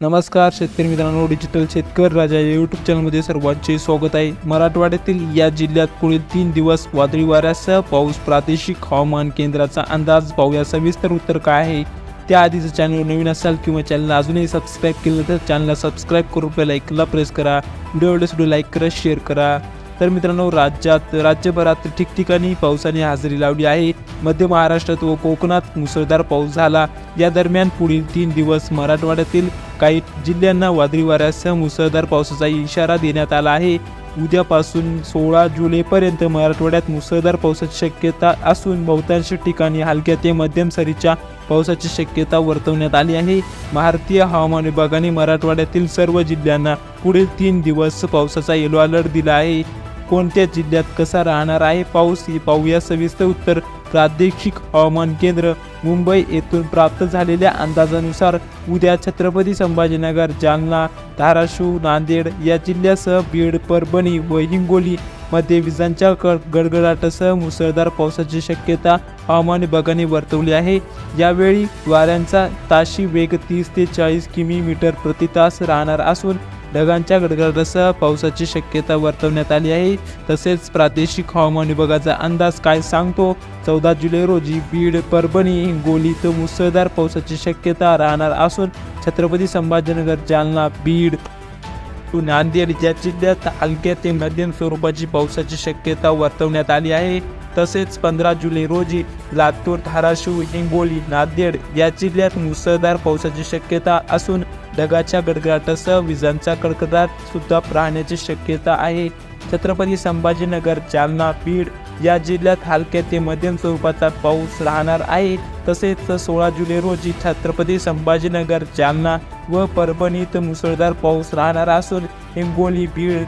नमस्कार शेतकरी मित्रांनो डिजिटल शेतकरी राजा या यूट्यूब चॅनलमध्ये सर्वांचे स्वागत आहे. मराठवाड्यातील या जिल्ह्यात पुढील तीन दिवस वादळी वाऱ्यासह पाऊस प्रादेशिक हवामान केंद्राचा अंदाज पाहूया. सविस्तर उत्तर काय आहे त्याआधीचं चॅनल नवीन असाल किंवा चॅनलला अजूनही सबस्क्राईब केलं तर चॅनलला सबस्क्राईब करून आपल्या लाईकला प्रेस करा. व्हिडिओ व्हिडिओ लाईक करा शेअर करा. तर मित्रांनो राज्यात राज्यभरात ठिकठिकाणी पावसाने हजेरी लावली आहे. मध्य महाराष्ट्रात व कोकणात मुसळधार पाऊस झाला. या दरम्यान पुढील तीन दिवस मराठवाड्यातील काही जिल्ह्यांना वादळी वाऱ्यासह मुसळधार पावसाचा इशारा देण्यात आला आहे. उद्यापासून सोळा जुलैपर्यंत मराठवाड्यात मुसळधार पावसाची शक्यता असून बहुतांश ठिकाणी हलक्या ते मध्यम सरीच्या पावसाची शक्यता वर्तवण्यात आली आहे. भारतीय हवामान विभागाने मराठवाड्यातील सर्व जिल्ह्यांना पुढील तीन दिवस पावसाचा येलो अलर्ट दिला आहे. कोणत्या जिल्ह्यात कसा राहणार आहे पाऊस? हे पाहूया सविस्तर उत्तर प्रादेशिक हवामान केंद्र मुंबई येथून प्राप्त झालेल्या अंदाजानुसार उद्या छत्रपती संभाजीनगर जालना धाराशिव नांदेड या जिल्ह्यासह बीड परभणी व हिंगोली मध्ये विजांच्या कड गडगडाटासह मुसळधार पावसाची शक्यता हवामान विभागाने वर्तवली आहे. यावेळी वाऱ्यांचा ताशी वेग तीस ते चाळीस किमी मीटर प्रति तास राहणार असून ढगांच्या गडगडाटासह पावसाची शक्यता वर्तवण्यात आली आहे. तसेच प्रादेशिक हवामान विभागाचा अंदाज काय सांगतो? चौदा जुलै रोजी बीड परभणी हिंगोली तर मुसळधार पावसाची शक्यता राहणार असून छत्रपती संभाजीनगर जालना बीड नांदेड या जिल्ह्यात हलक्या ते मध्यम स्वरूपाची पावसाची शक्यता वर्तवण्यात आली आहे. तसेच पंधरा जुलै रोजी लातूर धाराशिव हिंगोली नांदेड या जिल्ह्यात मुसळधार पावसाची शक्यता असून ढगाच्या गडगडाटासह विजांचा कडकडाट सुद्धा राहण्याची शक्यता आहे. छत्रपती संभाजीनगर जालना बीड या जिल्ह्यात हलक्या ते मध्यम स्वरूपाचा पाऊस राहणार आहे. तसेच सोळा जुलै रोजी छत्रपती संभाजीनगर जालना व परभणीत मुसळधार पाऊस राहणार असून हिंगोली बीड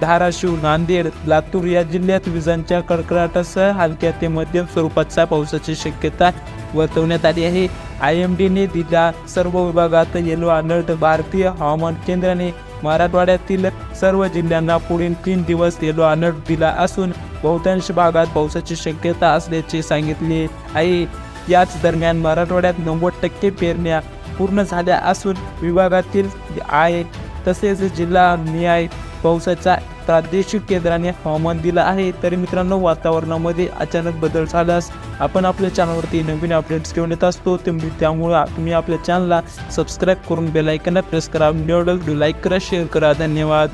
धाराशिव नांदेड लातूर या जिल्ह्यात विजांच्या कडकडाटासह हलक्या ते मध्यम स्वरूपाचा पावसाची शक्यता वर्तवण्यात आली आहे. आय एम डीने दिला सर्व विभागात येलो अलर्ट भारतीय हवामान केंद्राने मराठवाड्यातील सर्व जिल्ह्यांना पुढील तीन दिवस येलो अलर्ट दिला असून बहुतांश भागात पावसाची शक्यता असल्याचे सांगितले आहे. याच दरम्यान मराठवाड्यात नव्वद टक्के पेरण्या पूर्ण झाल्या असून विभागातील आहे तसेच जिल्हा न्याय पावसाचा प्रादेशिक केंद्राने हवामान दिलं आहे. तरी मित्रांनो वातावरणामध्ये अचानक बदल झाल्यास आपण आपल्या चॅनलवरती नवीन अपडेट्स घेऊन येत असतो. तुम्ही त्यामुळे तुम्ही आपल्या चॅनलला सबस्क्राईब करून बेलायकनला प्रेस करा. व्हिडिओ लाईक करा शेअर करा. धन्यवाद.